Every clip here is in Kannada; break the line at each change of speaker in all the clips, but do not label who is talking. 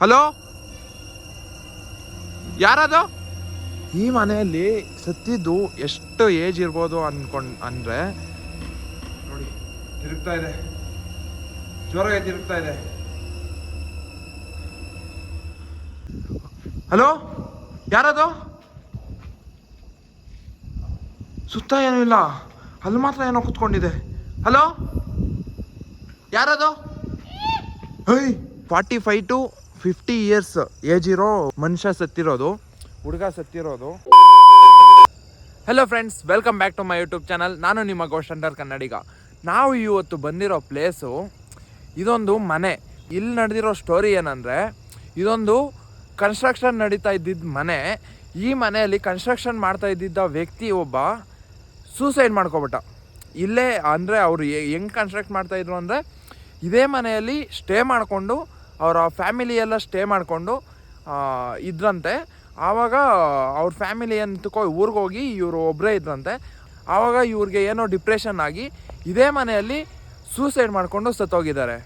ಹಲೋ? ಯಾರದು? ಈ ಮನೆಯಲ್ಲಿ ಸತ್ತಿದ್ದು ಎಷ್ಟು ಏಜ್ ಇರ್ಬೋದು ಅನ್ಕೊಂಡ್ ಅಂದ್ರೆ? ನೋಡಿ ತಿರುಗ್ತಾ ಇದೆ. ಜ್ವರ ತಿರುಗ್ತಾ ಇದೆ. ಹಲೋ? ಯಾರದು? ಸುತ್ತ ಏನೂ ಇಲ್ಲ. ಅಲ್ಲಿ ಮಾತ್ರ ಏನೋ ಕುತ್ಕೊಂಡಿದೆ. ಹಲೋ? ಯಾರದು? Hi forty five to fifty years age ಇರೋ ಮನುಷ್ಯ ಸತ್ತಿರೋದು, ಹುಡುಗ ಸತ್ತಿರೋದು. Hello friends welcome back to my YouTube channel ನಾನು ನಿಮ್ಮ ಗೋಶಂಡರ್ ಕನ್ನಡಿಗ. ನಾವು ಇವತ್ತು ಬಂದಿರೋ ಪ್ಲೇಸು ಇದೊಂದು ಮನೆ. ಇಲ್ಲಿ ನಡೆದಿರೋ ಸ್ಟೋರಿ ಏನಂದರೆ, ಇದೊಂದು ಕನ್ಸ್ಟ್ರಕ್ಷನ್ ನಡೀತಾ ಇದ್ದಿದ್ದ ಮನೆ. ಈ ಮನೆಯಲ್ಲಿ ಕನ್ಸ್ಟ್ರಕ್ಷನ್ ಮಾಡ್ತಾ ಇದ್ದಿದ್ದ ವ್ಯಕ್ತಿ ಒಬ್ಬ ಸೂಸೈಡ್ ಮಾಡ್ಕೊಬಿಟ್ಟ. ಇಲ್ಲೇ ಅಂದರೆ ಅವರು ಹೆಂಗೆ ಕನ್ಸ್ಟ್ರಕ್ಟ್ ಮಾಡ್ತಾಯಿದ್ರು ಅಂದರೆ, ಇದೇ ಮನೆಯಲ್ಲಿ ಸ್ಟೇ ಮಾಡಿಕೊಂಡು ಅವರ ಫ್ಯಾಮಿಲಿ ಎಲ್ಲ ಸ್ಟೇ ಮಾಡಿಕೊಂಡು ಇದ್ರಂತೆ. ಆವಾಗ ಅವ್ರ ಫ್ಯಾಮಿಲಿ ಅಂತಕೋ ಊರಿಗೆ ಹೋಗಿ ಇವರು ಒಬ್ಬರೇ ಇದ್ರಂತೆ. ಆವಾಗ ಇವ್ರಿಗೆ ಏನೋ ಡಿಪ್ರೆಷನ್ ಆಗಿ ಇದೇ ಮನೆಯಲ್ಲಿ ಸೂಸೈಡ್ ಮಾಡಿಕೊಂಡು ಸತ್ತೋಗಿದ್ದಾರೆ.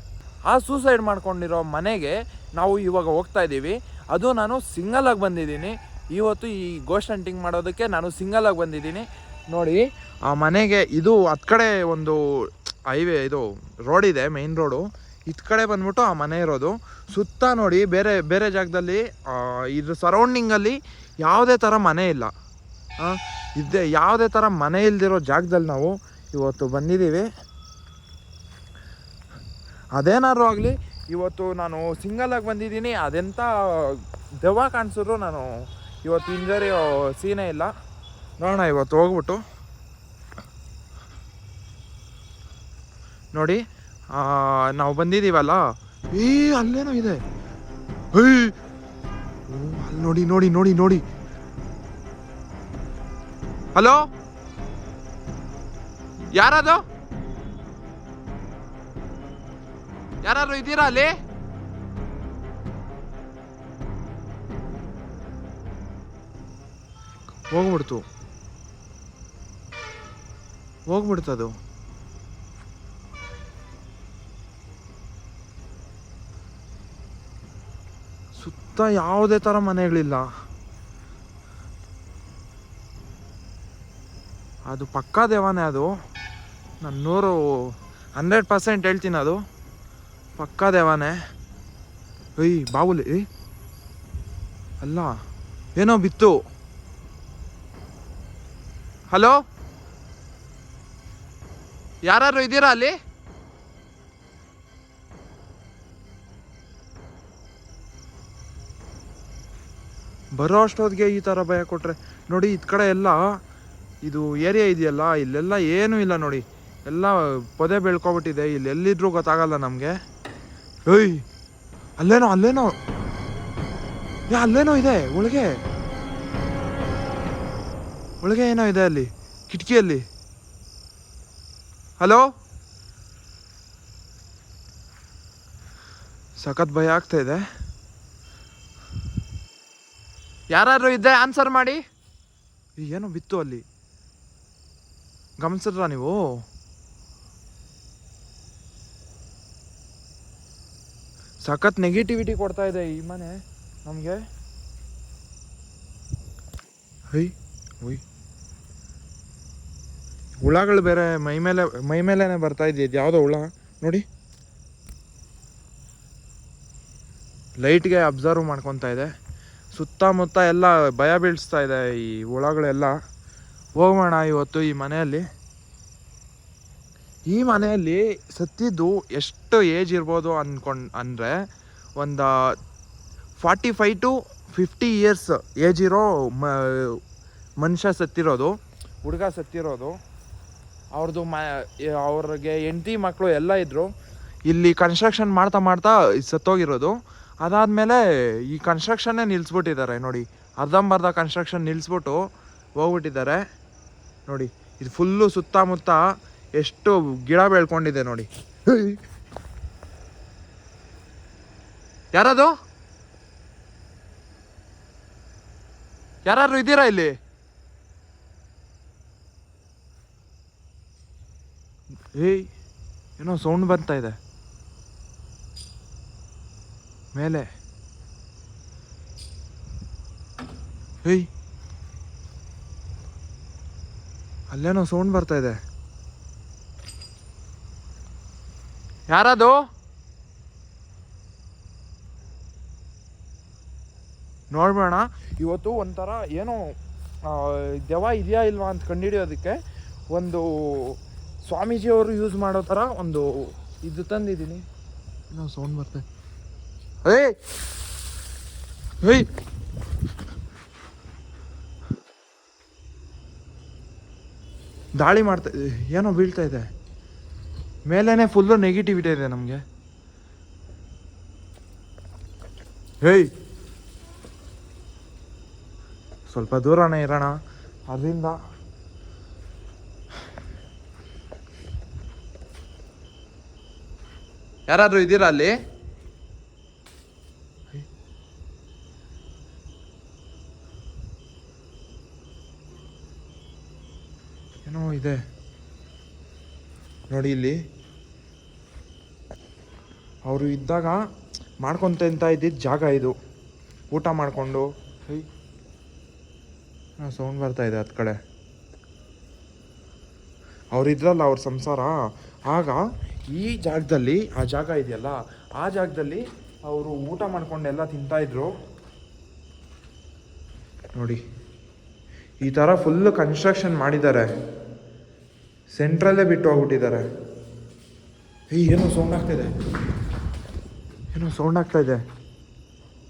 ಆ ಸೂಸೈಡ್ ಮಾಡ್ಕೊಂಡಿರೋ ಮನೆಗೆ ನಾವು ಇವಾಗ ಹೋಗ್ತಾ ಇದ್ದೀವಿ. ಅದು ನಾನು ಸಿಂಗಲಾಗಿ ಬಂದಿದ್ದೀನಿ. ಇವತ್ತು ಈ ಗೋಸ್ಟ್ ಹಂಟಿಂಗ್ ಮಾಡೋದಕ್ಕೆ ನಾನು ಸಿಂಗಲಾಗಿ ಬಂದಿದ್ದೀನಿ. ನೋಡಿ, ಆ ಮನೆಗೆ ಇದು ಹತ್ತು ಒಂದು ಹೈವೇ, ಇದು ರೋಡ್ ಇದೆ, ಮೇನ್ ರೋಡು. ಇತ್ ಕಡೆ ಬಂದ್ಬಿಟ್ಟು ಆ ಮನೆ ಇರೋದು. ಸುತ್ತ ನೋಡಿ ಬೇರೆ ಬೇರೆ ಜಾಗದಲ್ಲಿ ಇದ್ರ ಸರೌಂಡಿಂಗಲ್ಲಿ ಯಾವುದೇ ಥರ ಮನೆ ಇಲ್ಲ. ಇದೇ ಇದೆ ಯಾವುದೇ ಥರ ಮನೆ ಇಲ್ದಿರೋ ಜಾಗದಲ್ಲಿ ನಾವು ಇವತ್ತು ಬಂದಿದ್ದೀವಿ. ಅದೇನಾದ್ರು ಆಗಲಿ, ಇವತ್ತು ನಾನು ಸಿಂಗಲ್ ಆಗಿ ಬಂದಿದ್ದೀನಿ. ಅದೆಂಥ ದೆವ್ವ ಕಾಣಿಸಿದ್ರು ನಾನು ಇವತ್ತು ಇಂಜರಿ ಸೀನೇ ಇಲ್ಲ. ನೋಡೋಣ ಇವತ್ತು ಹೋಗ್ಬಿಟ್ಟು. ನೋಡಿ. ನಾವು ಬಂದಿದ್ದೀವಲ್ಲ? ಏ, ಅಲ್ಲೇನೋ ಇದೆ. ಏಯ್! ಅಲ್ಲಿ ನೋಡಿ ನೋಡಿ ನೋಡಿ ನೋಡಿ. ಹಲೋ? ಯಾರದು ಯಾರು ಇದ್ದೀರಾ ಅಲ್ಲಿ? ಹೋಗ್ಬಿಡ್ತು. ಹೋಗ್ಬಿಡ್ತದು. ಸುತ್ತ ಯಾವುದೇ ಥರ ಮನೆಗಳಿಲ್ಲ. ಅದು ಪಕ್ಕಾ ದೇವಾನೇ ಅದು. ನಾನು ನೂರು ಹಂಡ್ರೆಡ್ ಪರ್ಸೆಂಟ್ ಹೇಳ್ತೀನಿ ಅದು. ಪಕ್ಕಾ ದೇವಾನೇ. ಏಯ್, ಬಾವುಲಿ ಅಲ್ಲ, ಏನೋ ಬಿತ್ತು. ಹಲೋ? ಯಾರು ಇದ್ದೀರಾ ಅಲ್ಲಿ? ಬರೋ ಅಷ್ಟೊತ್ತಿಗೆ ಈ ಥರ ಭಯ ಕೊಟ್ಟರೆ ನೋಡಿ, ಇದ್ ಕಡೆ ಎಲ್ಲ ಇದು ಏರಿಯಾ ಇದೆಯಲ್ಲ, ಇಲ್ಲೆಲ್ಲ ಏನೂ ಇಲ್ಲ ನೋಡಿ. ಎಲ್ಲ ಪೊದೆ ಬೆಳ್ಕೊಬಿಟ್ಟಿದೆ, ಇಲ್ಲಿ ಎಲ್ಲಿದ್ರೂ ಗೊತ್ತಾಗಲ್ಲ ನಮಗೆ. ಏಯ್, ಅಲ್ಲೇನೋ ಅಲ್ಲೇನೋ? ಯಾ ಅಲ್ಲೇನೋ ಇದೆ, ಒಳಗೆ. ಒಳಗೆ ಏನೋ ಇದೆ ಅಲ್ಲಿ, ಕಿಟಕಿಯಲ್ಲಿ. ಹಲೋ? ಸಖತ್ ಭಯ ಆಗ್ತಾ ಇದೆ. ಯಾರು ಇದ್ದೆ ಆನ್ಸರ್ ಮಾಡಿ. ಏನು ಬಿತ್ತು ಅಲ್ಲಿ. ಗಮನಿಸಿದ್ರ ನೀವು? ಸಖತ್ ನೆಗೆಟಿವಿಟಿ ಕೊಡ್ತಾ ಇದೆ ಈ ಮನೆ ನಮಗೆ. ಹೈ ಹುಯ್ ಹುಳಗಳು ಬೇರೆ ಮೈ ಮೇಲೆ, ಮೈ ಮೇಲೇನೆ ಬರ್ತಾ ಇದೆಯದು ಯಾವುದೋ ಹುಳ? ನೋಡಿ. ಲೈಟ್ಗೆ ಅಬ್ಸರ್ವ್ ಮಾಡ್ಕೊತಾ ಇದೆ. ಸುತ್ತಮುತ್ತ ಎಲ್ಲ ಭಯ ಬೀಳಿಸ್ತಾ ಇದೆ ಈ ಹುಳಗಳೆಲ್ಲ. ಹೋಗೋಣ ಇವತ್ತು ಈ ಮನೆಯಲ್ಲಿ. ಈ ಮನೆಯಲ್ಲಿ ಸತ್ತಿದ್ದು ಎಷ್ಟು ಏಜ್ ಇರ್ಬೋದು ಅಂದ್ಕೊಂಡ್ ಅಂದರೆ ಒಂದು forty five to fifty years age ಇರೋ ಮ, ಮನುಷ್ಯ ಸತ್ತಿರೋದು, ಹುಡುಗ ಸತ್ತಿರೋದು. ಅವ್ರದ್ದು ಮ, ಅವ್ರಿಗೆ ಹೆಂಡತಿ ಮಕ್ಕಳು ಎಲ್ಲ ಇದ್ದರು ಇಲ್ಲಿ ಕನ್ಸ್ಟ್ರಕ್ಷನ್ ಮಾಡ್ತಾ ಮಾಡ್ತಾ ಸತ್ತೋಗಿರೋದು. ಅದಾದಮೇಲೆ ಈ ಕನ್ಸ್ಟ್ರಕ್ಷನ್ನೇ ನಿಲ್ಲಿಸ್ಬಿಟ್ಟಿದ್ದಾರೆ ನೋಡಿ, ಅರ್ಧಂಬರ್ಧ ಕನ್ಸ್ಟ್ರಕ್ಷನ್ ನಿಲ್ಲಿಸ್ಬಿಟ್ಟು ಹೋಗ್ಬಿಟ್ಟಿದ್ದಾರೆ. ನೋಡಿ, ಇದು ಫುಲ್ಲು ಸುತ್ತಮುತ್ತ ಎಷ್ಟು ಗಿಡ ಬೆಳ್ಕೊಂಡಿದೆ ನೋಡಿ. ಯಾರದು? ಯಾರು ಇದ್ದೀರಾ ಇಲ್ಲಿ? ಏಯ್, ಏನೋ ಸೌಂಡ್ ಬರ್ತಾ ಇದೆ. ಮೇಲೆ. ಹೇಯ್ ಅಲ್ಲೇನೋ ಸೌಂಡ್ ಬರ್ತಾ ಇದೆ. ಯಾರದು? ನೋಡ್ಬೇಡ ಇವತ್ತು ಒಂಥರ ಏನೋ ದೆವ ಇದೆಯಾ ಇಲ್ವಾ ಅಂತ ಕಂಡುಹಿಡಿಯೋದಕ್ಕೆ ಒಂದು ಸ್ವಾಮೀಜಿಯವರು ಯೂಸ್ ಮಾಡೋ ಥರ ಒಂದು ಇದು ತಂದಿದ್ದೀನಿ. ಏನೋ ಸೌಂಡ್ ಬರ್ತೆ ಏಯ್! ಏಯ್! ದಾಳಿ ಮಾಡ್ತಾ, ಏನೋ ಬೀಳ್ತಾ ಇದೆ. ಮೇಲೇನೆ ಫುಲ್ಲು ನೆಗೆಟಿವಿಟಿ ಇದೆ ನಮಗೆ. ಹೇಯ್ ಸ್ವಲ್ಪ ದೂರನೇ ಇರೋಣ. ಅದರಿಂದ ಯಾರಾದರೂ ಇದ್ದೀರಾ ಅಲ್ಲಿ ಏನೋ ಇದೆ. ನೋಡಿ ಇಲ್ಲಿ. ಅವರು ಇದ್ದಾಗ ಮಾಡ್ಕೊಂತ ಇದ್ದಿದ್ದ ಜಾಗ ಇದು. ಊಟ ಮಾಡಿಕೊಂಡು. ಹಾಂ. ಸೌಂಡ್ ಬರ್ತಾ ಇದೆ ಹತ್ತು ಕಡೆ. ಅವ್ರು ಇದ್ರಲ್ಲ ಅವ್ರ ಸಂಸಾರ. ಆಗ ಈ ಜಾಗದಲ್ಲಿ, ಆ ಜಾಗ ಇದೆಯಲ್ಲ, ಆ ಜಾಗದಲ್ಲಿ ಅವರು ಊಟ ಮಾಡ್ಕೊಂಡೆಲ್ಲ ತಿಂತಾಯಿದ್ರು ನೋಡಿ. ಈ ಥರ ಫುಲ್ ಕನ್ಸ್ಟ್ರಕ್ಷನ್ ಮಾಡಿದ್ದಾರೆ. ಸೆಂಟ್ರಲ್ಲೇ ಬಿಟ್ಟು ಹೋಗ್ಬಿಟ್ಟಿದ್ದಾರೆ ಏಯ್ ಏನೋ ಸೌಂಡ್ ಆಗ್ತಾಯಿದೆ ಏನೋ ಸೌಂಡ್ ಆಗ್ತಾ ಇದೆ.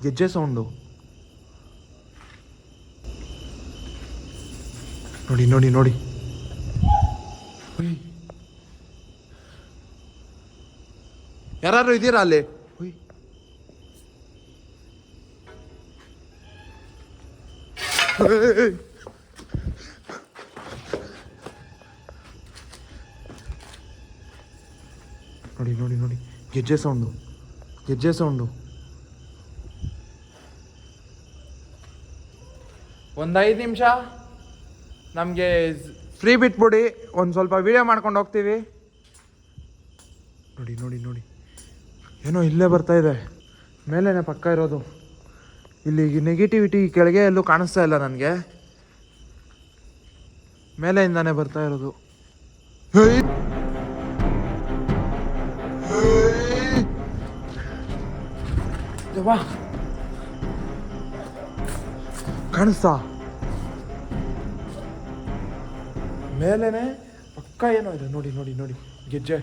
ಗೆಜ್ಜೆ ಸೌಂಡು ನೋಡಿ ನೋಡಿ ನೋಡಿ. ಯಾರು ಇದ್ದೀರಾ ಅಲ್ಲಿ? ಹುಯ್. ನೋಡಿ ನೋಡಿ ನೋಡಿ. ಗೆಜ್ಜೆ ಸೌಂಡು ಗೆಜ್ಜೆ ಸೌಂಡು ಒಂದು ಐದು ನಿಮಿಷ. ನಮಗೆ ಫ್ರೀ ಬಿಟ್ಬಿಡಿ ಒಂದು ಸ್ವಲ್ಪ ವಿಡಿಯೋ ಮಾಡ್ಕೊಂಡು ಹೋಗ್ತೀವಿ. ನೋಡಿ ನೋಡಿ ನೋಡಿ. ಏನೋ ಇಲ್ಲೇ ಬರ್ತಾ ಇದೆ. ಮೇಲೇನೆ ಪಕ್ಕ ಇರೋದು. ಇಲ್ಲಿ ನೆಗೆಟಿವಿಟಿ ಕೆಳಗೆ ಎಲ್ಲೂ ಕಾಣಿಸ್ತಾ ಇಲ್ಲ ನನಗೆ. ಮೇಲೆಯಿಂದಾನೆ ಬರ್ತಾ ಇರೋದು. ದೆವ್ವ. ಕಾಣಿಸ್ತಾ ಮೇಲೇನೆ ಪಕ್ಕ ಏನೋ ಇದೆ. ನೋಡಿ ನೋಡಿ ನೋಡಿ. ಗೆಜ್ಜೆ.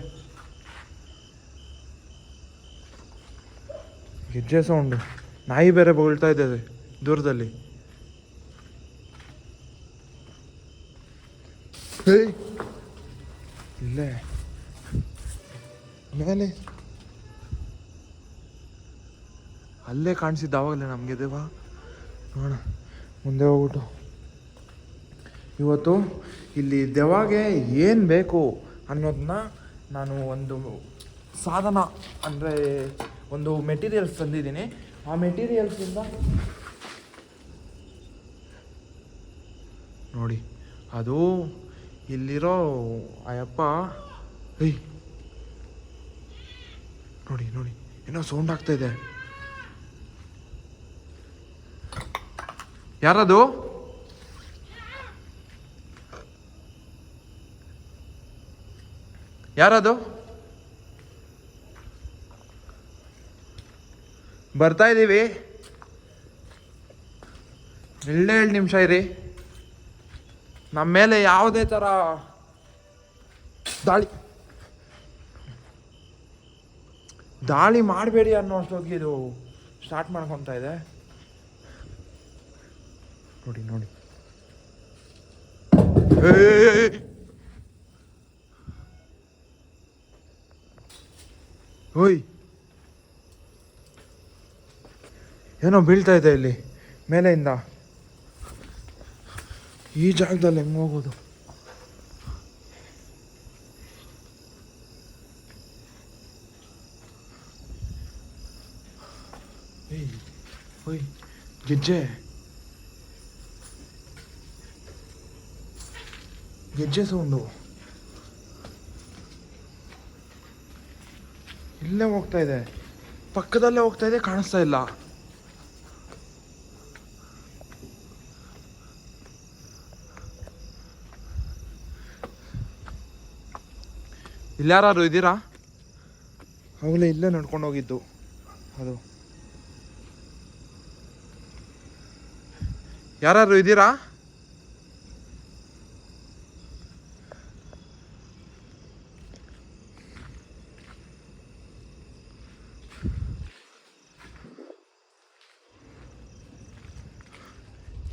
ಗೆಜ್ಜೆ ಸೌಂಡು ನಾಯಿ ಬೇರೆ ಬೊಗಳ್ತಾ ಇದೆ ದೂರದಲ್ಲಿ! ಇಲ್ಲೇ. ಮೇಲೆ. ಅಲ್ಲೇ ಕಾಣಿಸಿದ್ದ ಆವಾಗಲೇ ನಮಗೆ, ದೇವ. ನೋಡೋಣ, ಮುಂದೆ ಹೋಗ್ಬಿಟ್ಟು. ಇವತ್ತು ಇಲ್ಲಿ ದೆವಾಗೆ ಏನು ಬೇಕು ಅನ್ನೋದನ್ನ ನಾನು ಒಂದು ಸಾಧನ, ಅಂದರೆ ಒಂದು ಮೆಟೀರಿಯಲ್ಸ್ ತಂದಿದ್ದೀನಿ. ಆ ಮೆಟೀರಿಯಲ್ಸಿಂದ ನೋಡಿ, ಅದು ಇಲ್ಲಿರೋ ಅಯ್ಯಪ್ಪ. ಏಯ್. ನೋಡಿ ನೋಡಿ, ಏನೋ ಸೌಂಡ್ ಆಗ್ತಾ ಇದೆ ಯಾರದು? ಯಾರದು? ಬರ್ತಾ ಇದ್ದೀವಿ ಎರಡೆರಡು ನಿಮಿಷ ಇರಿ. ನಮ್ಮ ಮೇಲೆ ಯಾವುದೇ ಥರ ದಾಳಿ. ದಾಳಿ ಮಾಡಬೇಡಿ ಅನ್ನೋ ಅಷ್ಟೊತ್ತಿಗೆ ಇದು ಸ್ಟಾರ್ಟ್ ಮಾಡ್ಕೊತಾ ಇದೆ. ನೋಡಿ ನೋಡಿ! ಓಯ್. ಏನೋ ಬೀಳ್ತಾ ಇದೆ ಇಲ್ಲಿ, ಮೇಲೆಯಿಂದ. ಈ ಜಾಗದಲ್ಲಿ ಹೆಂಗೆ ಹೋಗೋದು? ಏಯ್, ಓಯ್, ಗೆಜ್ಜೆ. ಗೆಜ್ಜೆ ಸೌಂಡು. ಇಲ್ಲೇ ಹೋಗ್ತಾ ಇದೆ. ಪಕ್ಕದಲ್ಲೇ ಹೋಗ್ತಾ ಇದೆ ಕಾಣಿಸ್ತಾ ಇಲ್ಲ. ಇಲ್ಲಾರು ಇದ್ದೀರಾ? ಆಗಲೇ ಇಲ್ಲೇ ನಡ್ಕೊಂಡು ಹೋಗಿದ್ದು ಅದು. ಯಾರು ಇದ್ದೀರಾ?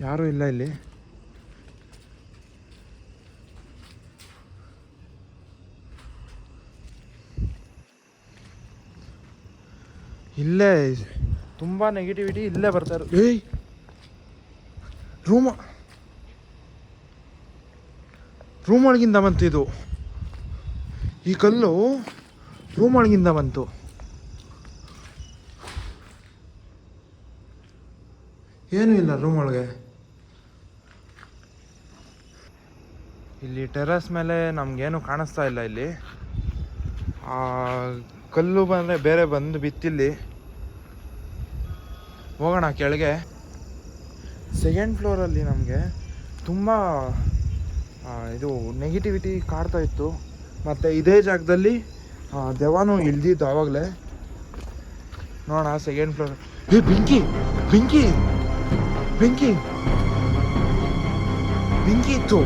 ಯಾರೂ ಇಲ್ಲ ಇಲ್ಲಿ. ಇಲ್ಲೇ, ತುಂಬಾ ನೆಗೆಟಿವಿಟಿ ಇಲ್ಲೇ ಬರ್ತಾ ಇರೋದು. ಏಯ್! ರೂಮ. ರೂಮ್ ಒಳಗಿಂದ ಬಂತು ಇದು. ಈ ಕಲ್ಲು ರೂಮ್ ಒಳಗಿಂದ ಬಂತು. ಏನೂ ಇಲ್ಲ ರೂಮ್ ಒಳಗೆ ಇಲ್ಲಿ ಟೆರಸ್ ಮೇಲೆ ನಮಗೇನು ಕಾಣಿಸ್ತಾ ಇಲ್ಲ ಇಲ್ಲಿ. ಕಲ್ಲು ಬಂದರೆ ಬೇರೆ ಬಂದು ಬಿತ್ತಿಲ್ಲಿ. ಹೋಗೋಣ ಕೆಳಗೆ. ಸೆಕೆಂಡ್ ಫ್ಲೋರಲ್ಲಿ ನಮಗೆ ತುಂಬ ಇದು ನೆಗೆಟಿವಿಟಿ ಕಾಡ್ತಾ ಇತ್ತು. ಮತ್ತು ಇದೇ ಜಾಗದಲ್ಲಿ ದೆವಾನು ಇಳ್ದಿದ್ದು ಆವಾಗಲೇ. ನೋಡೋಣ ಸೆಕೆಂಡ್ ಫ್ಲೋರ್ ಏ, ಬೆಂಕಿ ಬೆಂಕಿ ಬೆಂಕಿ. ಬೆಂಕಿ ಇತ್ತು.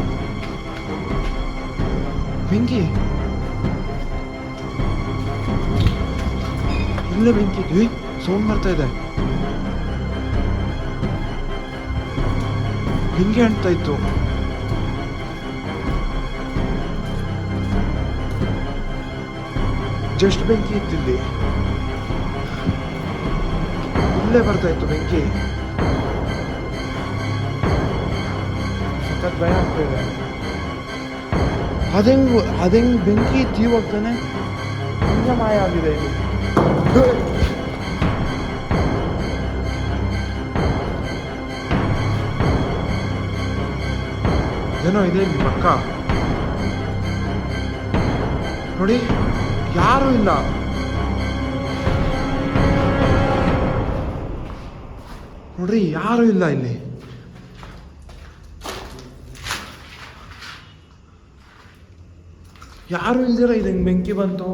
ಬೆಂಕಿ. ಇಲ್ಲೇ ಬೆಂಕಿ ಇತ್ತು ಸೌಂಡ್ ಬರ್ತಾ ಇದೆ. ಬೆಂಕಿ ಅಂಟ್ತಾ ಇತ್ತು. ಜಸ್ಟ್ ಬೆಂಕಿ ಇತ್ತಿಲ್ಲಿ ಇಲ್ಲೇ ಬರ್ತಾ ಇತ್ತು ಬೆಂಕಿ. ಸಖತ್ ಭಯ ಆಗ್ತಾ ಇದೆ. ಅದೆಂಗ್ ಅದೆಂಗ್ ಬೆಂಕಿ ತೀವಾಗ್ತಾನೆ ಮಾಯ ಆಗಿದೆ ಇದು. ಏನೋ ಇದೆ ಇಲ್ಲಿ ಪಕ್ಕ. ನೋಡಿ, ಯಾರು ಇಲ್ಲ. ನೋಡ್ರಿ, ಯಾರು ಇಲ್ಲ ಇಲ್ಲಿ. ಯಾರು ಇಲ್ದಿರ ಇದು ಹಿಂಗೆ ಬೆಂಕಿ ಬಂತು?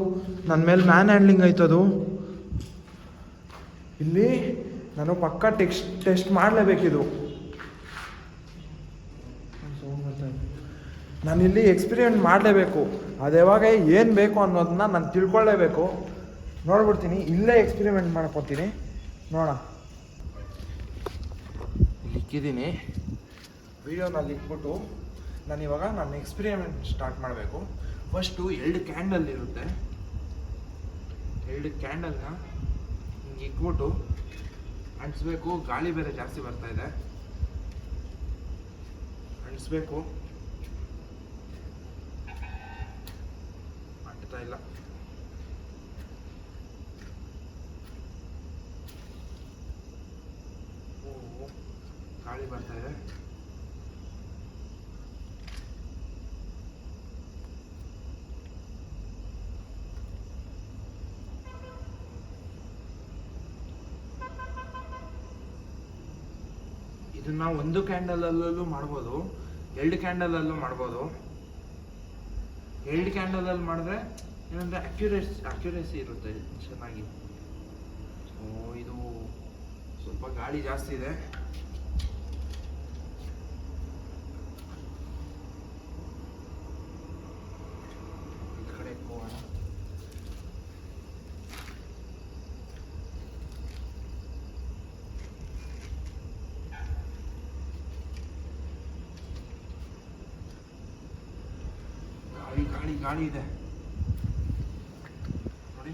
ನನ್ನ ಮೇಲೆ ಮ್ಯಾನ್ ಹ್ಯಾಂಡ್ಲಿಂಗ್ ಆಯ್ತದು. ಇಲ್ಲಿ ನಾನು ಪಕ್ಕ ಟೆಕ್ಸ್ಟ್ ಟೆಸ್ಟ್ ಮಾಡಲೇಬೇಕಿದು. ನಾನು ಇಲ್ಲಿ ಎಕ್ಸ್ಪೀರಿಯೆಂಟ್ ಮಾಡಲೇಬೇಕು. ಅದು ಯಾವಾಗ ಏನು ಬೇಕು ಅನ್ನೋದನ್ನ ನಾನು ತಿಳ್ಕೊಳ್ಳೇಬೇಕು. ನೋಡ್ಬಿಡ್ತೀನಿ, ಇಲ್ಲೇ ಎಕ್ಸ್ಪೆರಿಮೆಂಟ್ ಮಾಡ್ಕೊತೀನಿ. ನೋಡ ಇಕ್ಕಿದ್ದೀನಿ. ವಿಡಿಯೋನಲ್ಲಿ ಇಟ್ಬಿಟ್ಟು ನಾನು ಇವಾಗ ನನ್ನ ಎಕ್ಸ್ಪೆರಿಮೆಂಟ್ ಸ್ಟಾರ್ಟ್ ಮಾಡಬೇಕು. ಫಸ್ಟು ಎರಡು ಕ್ಯಾಂಡಲ್ ಇರುತ್ತೆ. ಎರಡು ಕ್ಯಾಂಡಲ್ನ ಹಿಂಗೆ ಇಕ್ಬಿಟ್ಟು ಅಂಟಿಸ್ಬೇಕು. ಗಾಳಿ ಬೇರೆ ಜಾಸ್ತಿ ಬರ್ತಾ ಇದೆ. ಅಂಟಿಸ್ಬೇಕು. ಅಂಟ್ತಾ ಇಲ್ಲ ಓ ಗಾಳಿ ಬರ್ತಾ ಇದೆ ಇದನ್ನ ಒಂದು ಕ್ಯಾಂಡಲಲ್ಲೂ ಮಾಡ್ಬೋದು, ಎರಡು ಕ್ಯಾಂಡಲಲ್ಲೂ ಮಾಡ್ಬೋದು. ಎರಡು ಕ್ಯಾಂಡಲಲ್ಲಿ ಮಾಡಿದ್ರೆ ಏನಂದ್ರೆ ಅಕ್ಯುರೇಸ್ ಅಕ್ಯುರೇಸಿ ಇರುತ್ತೆ ಚೆನ್ನಾಗಿ. ಸೊ ಇದು ಸ್ವಲ್ಪ ಗಾಳಿ ಜಾಸ್ತಿ ಇದೆ ಈ ಕಡೆ ಹೋಗೋಣ ಗಾಳಿ ಗಾಳಿ ಇದೆ. ನೋಡಿ,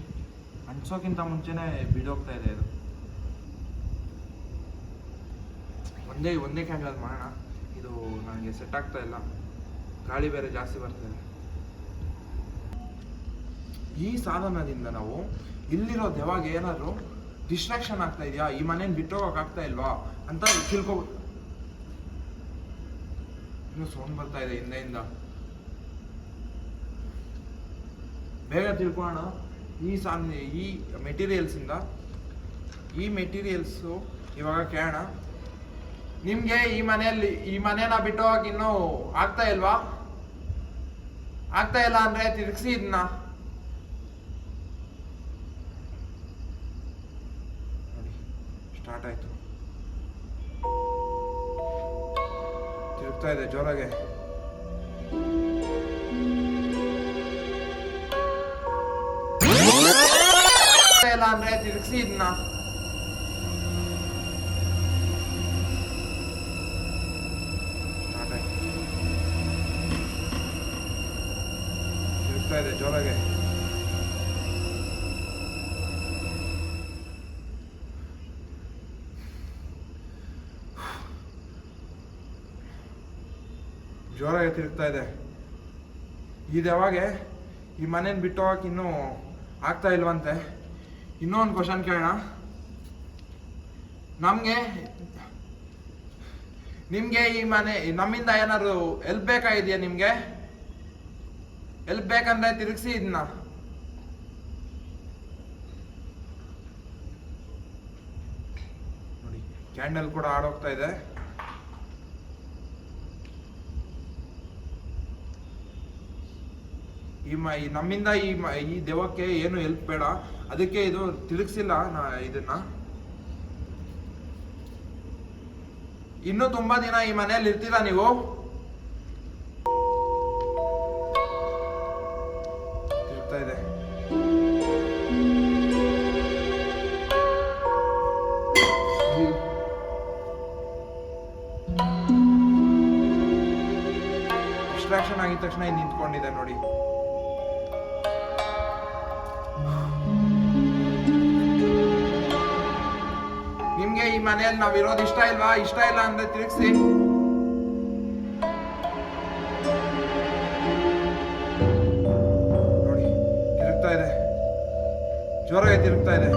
ಅಂಟ್ಸೋಕ್ಕಿಂತ ಮುಂಚೆನೆ ಬಿಡೋಗ್ತಾ ಇದೆ ಇದು. ಒಂದೇ ಒಂದೇ ಕ್ಯಾಂಡಲ್ ಮಾಡೋಣ. ಇದು ನನಗೆ ಸೆಟ್ ಆಗ್ತಾ ಇಲ್ಲ. ಗಾಳಿ ಬೇರೆ ಜಾಸ್ತಿ ಬರ್ತಾ ಇದೆ. ಈ ಸಾಧನದಿಂದ ನಾವು ಇಲ್ಲಿರೋ ದೆವಾಗ ಏನಾದ್ರು ಡಿಸ್ಟ್ರಾಕ್ಷನ್ ಆಗ್ತಾ ಇದೆಯಾ? ಈ ಮನೇನ ಬಿಟ್ಟೋಗಕ್ ಆಗ್ತಾ ಇಲ್ವಾ? ಅಂತ ತಿಳ್ಕೊ ಇನ್ನು ಸೌಂಡ್ ಬರ್ತಾ ಇದೆ ಹಿಂದೆಯಿಂದ. ಬೇಗ ತಿಳ್ಕೊಳ್ಳೋಣ ಈ ಸಾಂಗ್ ಈ ಮೆಟೀರಿಯಲ್ಸಿಂದ ಈ ಮೆಟೀರಿಯಲ್ಸು ಇವಾಗ ಕೇಳೋಣ. ನಿಮಗೆ ಈ ಮನೆಯಲ್ಲಿ, ಈ ಮನೇನ ಬಿಟ್ಟು ಹೋಗಿ ಇನ್ನೂ ಆಗ್ತಾ ಇಲ್ವಾ? ಆಗ್ತಾ ಇಲ್ಲ ಅಂದರೆ ತಿರುಗಿಸಿ ಇದನ್ನ ಸ್ಟಾರ್ಟ್ ಆಯಿತು. ತಿರುಗ್ತಾ ಇದೆ ಜೋರಾಗೆ. ಅಂದ್ರೆ ತಿರುಗಿಸಿ ಇದನ್ನ ತಿರುಗ್ತಾ ಇದೆ ಜೋರಾಗೆ ಜೋರಾಗಿ ತಿರುಗ್ತಾ ಇದೆ ಇದು ಯಾವಾಗ ಈ ಮನೇನ ಬಿಟ್ಟು ಹೋಗಕ್ಕೆ ಇನ್ನೂ ಆಗ್ತಾ ಇಲ್ವಂತೆ. ಇನ್ನೂ ಒಂದು ಕ್ವಶನ್ ಕೇಳೋಣ. ನಮಗೆ ನಿಮಗೆ ಈ ಮನೆ ನಮ್ಮಿಂದ ಏನಾದ್ರು ಎಲ್ಪ್ ಬೇಕಾಗಿದೆಯಾ ನಿಮಗೆ? ಎಲ್ಪ್ ಬೇಕಂದ್ರೆ ತಿರುಗಿಸಿ ಇದನ್ನ. ನೋಡಿ ಕ್ಯಾಂಡಲ್ ಕೂಡ ಆಡೋಗ್ತಾ ಇದೆ. ಈ ಮ ನಮ್ಮಿಂದ ಈ ಈ ದೆವ್ವಕ್ಕೆ ಏನು ಹೆಲ್ಪ್ ಬೇಡ. ಅದಕ್ಕೆ ಇದು ತಿಳಿಸಿಲ್ಲ ನಾ ಇದನ್ನ. ಇನ್ನೂ ತುಂಬಾ ದಿನ ಈ ಮನೆಯಲ್ಲಿ ಇರ್ತೀರಾ ನೀವು? ಇದೆ. ಡಿಸ್ಟ್ರಾಕ್ಷನ್ ಆಗಿದ ತಕ್ಷಣ ನಿಂತ್ಕೊಂಡಿದೆ ನೋಡಿ. ಮನೆಯಲ್ಲಿ ನಾವ್ ಇರೋದು ಇಷ್ಟ ಇಲ್ವಾ? ಇಷ್ಟ ಇಲ್ಲ ಅಂದ್ರೆ ತಿರುಗಿಸಿ. ನೋಡಿ, ತಿರುಗ್ತಾ ಇದೆ. ಜೋರಾಗಿ ತಿರುಗ್ತಾ ಇದೆ.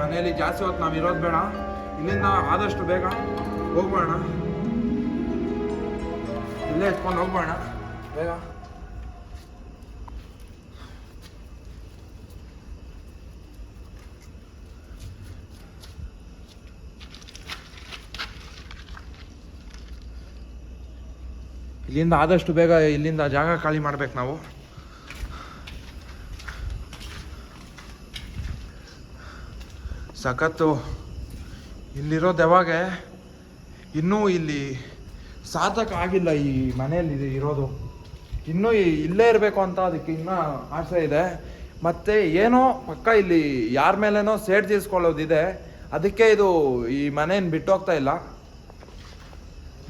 ಮನೆಯಲ್ಲಿ ಜಾಸ್ತಿ ಹೊತ್ತು ನಾವು ಇರೋದು ಬೇಡ. ಇಲ್ಲಿಂದ ಆದಷ್ಟು ಬೇಗ ಹೋಗ್ಬೇಡ ಇಲ್ಲೇ ಎತ್ಕೊಂಡು ಹೋಗ್ಬೇಡ ಬೇಗ. ಇಲ್ಲಿಂದ ಆದಷ್ಟು ಬೇಗ ಇಲ್ಲಿಂದ ಜಾಗ ಖಾಲಿ ಮಾಡ್ಬೇಕು ನಾವು. ಸಖತ್ತು ಇಲ್ಲಿರೋ ಯಾವಾಗ? ಇನ್ನೂ ಇಲ್ಲಿ ಸಾಧಕ ಆಗಿಲ್ಲ ಈ ಮನೆಯಲ್ಲಿ ಇರೋದು. ಇನ್ನೂ ಇಲ್ಲೇ ಇರಬೇಕು ಅಂತ ಅದಕ್ಕೆ ಇನ್ನೂ ಆಸೆ ಇದೆ. ಮತ್ತೆ ಏನೋ ಪಕ್ಕ ಇಲ್ಲಿ ಯಾರ ಮೇಲೇನೋ ಸೇಡ್ ತೀರಿಸ್ಕೊಳ್ಳೋದಿದೆ. ಅದಕ್ಕೆ ಇದು ಈ ಮನೇನ ಬಿಟ್ಟೋಗ್ತಾ ಇಲ್ಲ.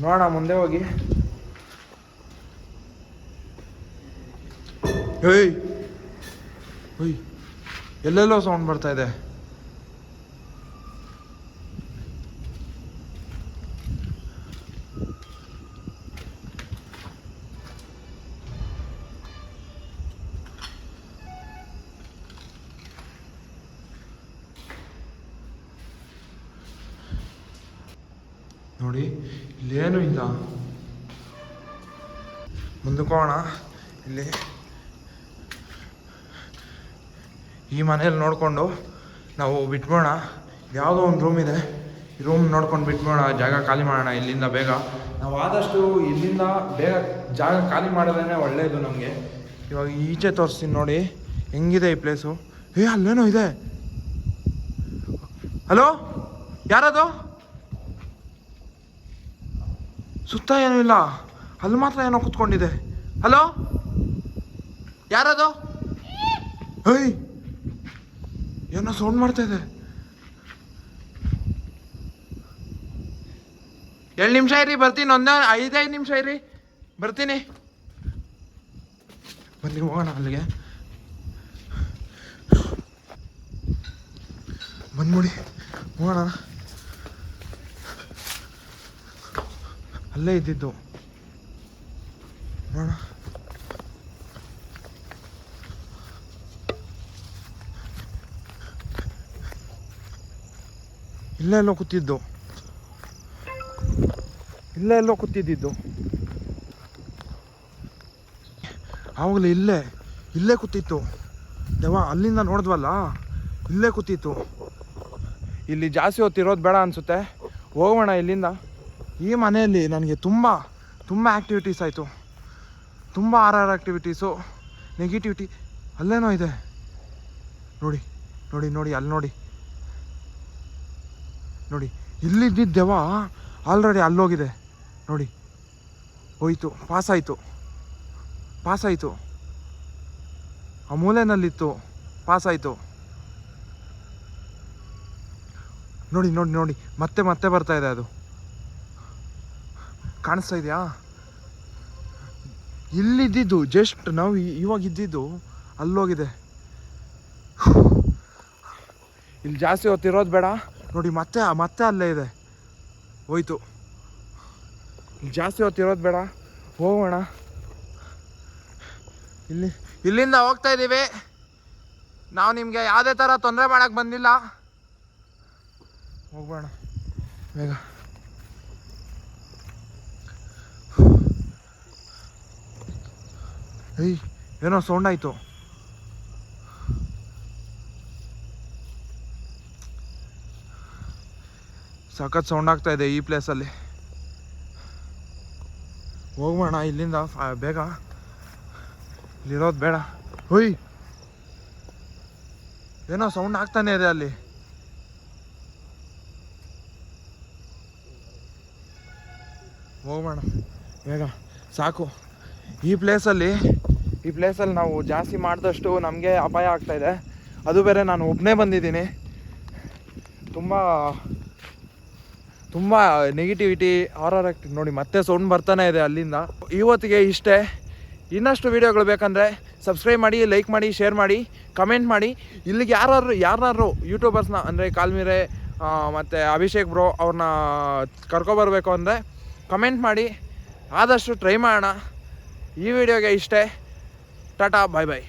ನೋಡೋಣ, ಮುಂದೆ ಹೋಗಿ. ಏಯ್ ಓಯ್ ಎಲ್ಲೆಲ್ಲೋ ಸೌಂಡ್ ಬರ್ತಾ ಇದೆ. ನೋಡಿ ಇಲ್ಲೇನು ಇಲ್ಲ. ಮುಂದಕ್ಕೆ ಹೋಗೋಣ. ಇಲ್ಲಿ ಈ ಮನೇಲಿ ನೋಡಿಕೊಂಡು ನಾವು ಬಿಟ್ಬೋಣ ಯಾವುದೋ ಒಂದು ರೂಮ್ ಇದೆ. ಈ ರೂಮ್ ನೋಡ್ಕೊಂಡು ಬಿಟ್ಬೋಣ ಜಾಗ ಖಾಲಿ ಮಾಡೋಣ ಇಲ್ಲಿಂದ ಬೇಗ. ನಾವು ಆದಷ್ಟು ಇಲ್ಲಿಂದ ಬೇಗ ಜಾಗ ಖಾಲಿ ಮಾಡೋದೇ ಒಳ್ಳೆಯದು ನಮಗೆ. ಇವಾಗ ಈಚೆ ತೋರಿಸ್ತೀನಿ ನೋಡಿ. ಹೆಂಗಿದೆ ಈ ಪ್ಲೇಸು ಏ, ಅಲ್ಲೇನೋ ಇದೆ. ಹಲೋ ಯಾರದು? ಸುತ್ತ ಏನೂ ಇಲ್ಲ. ಅಲ್ಲಿ ಮಾತ್ರ ಏನೋ ಕುತ್ಕೊಂಡಿದೆ. ಹಲೋ ಯಾರದು? ಹೇಯ್ ಏನೋ ಸೌಂಡ್ ಮಾಡ್ತಾ ಇದೆ. ಎರಡು ನಿಮಿಷ ಇರಿ, ಬರ್ತೀನಿ. ಒಂದೇ ಐದೈದು ನಿಮಿಷ ಇರಿ. ಬರ್ತೀನಿ. ಬನ್ನಿ, ಹೋಗೋಣ ಅಲ್ಲಿಗೆ. ಬಂದ್ಬಿಡಿ ಹೋಗೋಣ. ಅಲ್ಲೇ ಇದ್ದಿದ್ದು. ನೋಡ ಇಲ್ಲೇ ಎಲ್ಲೋ ಕೂತಿದ್ದು. ಇಲ್ಲೇ ಎಲ್ಲೋ ಕೂತಿದ್ದಿದ್ದು. ಆವಾಗಲೇ ಇಲ್ಲೇ ಇಲ್ಲೇ ಕೂತಿತ್ತು. ದೇವ ಅಲ್ಲಿಂದ ನೋಡಿದ್ವಲ್ಲ? ಇಲ್ಲೇ ಕೂತಿತ್ತು. ಇಲ್ಲಿ ಜಾಸ್ತಿ ಹೊತ್ತಿರೋದು ಬೇಡ ಅನಿಸುತ್ತೆ. ಹೋಗೋಣ ಇಲ್ಲಿಂದ. ಈ ಮನೆಯಲ್ಲಿ ನನಗೆ ತುಂಬ ತುಂಬ ಆ್ಯಕ್ಟಿವಿಟೀಸ್ ಆಯಿತು. ತುಂಬ ಆರ್ ಆರ್ ಆ್ಯಕ್ಟಿವಿಟೀಸು ನೆಗೆಟಿವಿಟಿ ಅಲ್ಲೇನೋ ಇದೆ. ನೋಡಿ ನೋಡಿ ನೋಡಿ, ಅಲ್ಲಿ ನೋಡಿ. ನೋಡಿ ಇಲ್ಲಿದ್ದಿದ್ದ ಆಲ್ರೆಡಿ ಅಲ್ಲೋಗಿದೆ. ನೋಡಿ, ಹೋಯ್ತು, ಪಾಸಾಯಿತು ಪಾಸಾಯಿತು. ಆ ಮೂಲೆನಲ್ಲಿತ್ತು, ಪಾಸಾಯಿತು. ನೋಡಿ ನೋಡಿ ನೋಡಿ, ಮತ್ತೆ ಮತ್ತೆ ಬರ್ತಾ ಇದೆ ಅದು. ಕಾಣಿಸ್ತಾ ಇದೆಯಾ? ಇಲ್ಲಿದ್ದಿದ್ದು ಜಸ್ಟ್ ನಾವು ಇವಾಗ ಇದ್ದಿದ್ದು ಅಲ್ಲೋಗಿದೆ. ಇಲ್ಲಿ ಜಾಸ್ತಿ ಹೊತ್ತಿರೋದು ಬೇಡ. ನೋಡಿ, ಮತ್ತೆ ಮತ್ತೆ ಅಲ್ಲೇ ಇದೆ. ಹೋಯ್ತು. ಜಾಸ್ತಿ ಜಾಸ್ತಿ ಹೊತ್ತಿರೋದು ಬೇಡ. ಹೋಗೋಣ. ಇಲ್ಲಿ ಇಲ್ಲಿಂದ ಹೋಗ್ತಾ ಇದ್ದೀವಿ ನಾವು ನಿಮಗೆ ಯಾವುದೇ ಥರ ತೊಂದರೆ ಮಾಡಕ್ಕೆ ಬಂದಿಲ್ಲ. ಹೋಗೋಣ ಬೇಗ. ಏಯ್, ಏನೋ ಸೌಂಡ್ ಆಯಿತು. ಸಖತ್ ಸೌಂಡ್ ಆಗ್ತಾ ಇದೆ ಈ ಪ್ಲೇಸಲ್ಲಿ ಹೋಗೋಣ ಇಲ್ಲಿಂದ ಬೇಗ. ಇಲ್ಲಿರೋದು ಬೇಡ. ಹುಯ್! ಏನೋ ಸೌಂಡ್ ಆಗ್ತಾನೆ ಇದೆ ಅಲ್ಲಿ. ಹೋಗೋಣ ಬೇಗ. ಸಾಕು. ಈ ಪ್ಲೇಸಲ್ಲಿ ಈ ಪ್ಲೇಸಲ್ಲಿ ನಾವು ಜಾಸ್ತಿ ಮಾಡಿದಷ್ಟು ನಮಗೆ ಅಪಾಯ ಆಗ್ತಾ ಇದೆ. ಅದು ಬೇರೆ ನಾನು ಒಬ್ಬನೇ ಬಂದಿದ್ದೀನಿ. ತುಂಬ ತುಂಬ ನೆಗೆಟಿವಿಟಿ ಆರ್ ಆಗ್ತಿದೆ ನೋಡಿ ಮತ್ತೆ ಸೌಂಡ್ ಬರ್ತಾನೆ ಇದೆ ಅಲ್ಲಿಂದ. ಇವತ್ತಿಗೆ ಇಷ್ಟೇ. ಇನ್ನಷ್ಟು ವೀಡಿಯೋಗಳು ಬೇಕಂದ್ರೆ ಸಬ್ಸ್ಕ್ರೈಬ್ ಮಾಡಿ ಲೈಕ್ ಮಾಡಿ ಶೇರ್ ಮಾಡಿ ಕಮೆಂಟ್ ಮಾಡಿ. ಇಲ್ಲಿಗೆ ಯಾರು ಯಾರು ಯೂಟ್ಯೂಬರ್ಸ್ನ ಅಂದರೆ ಕಾಲ್ಮೀರೆ ಮತ್ತು ಅಭಿಷೇಕ್ ಬ್ರೋ ಅವ್ರನ್ನ ಕರ್ಕೊಬರ್ಬೇಕು ಅಂದರೆ ಕಮೆಂಟ್ ಮಾಡಿ. ಆದಷ್ಟು ಟ್ರೈ ಮಾಡೋಣ. ಈ ವಿಡಿಯೋಗೆ ಇಷ್ಟೇ. ಟಾಟಾ ಬಾಯ್ ಬಾಯ್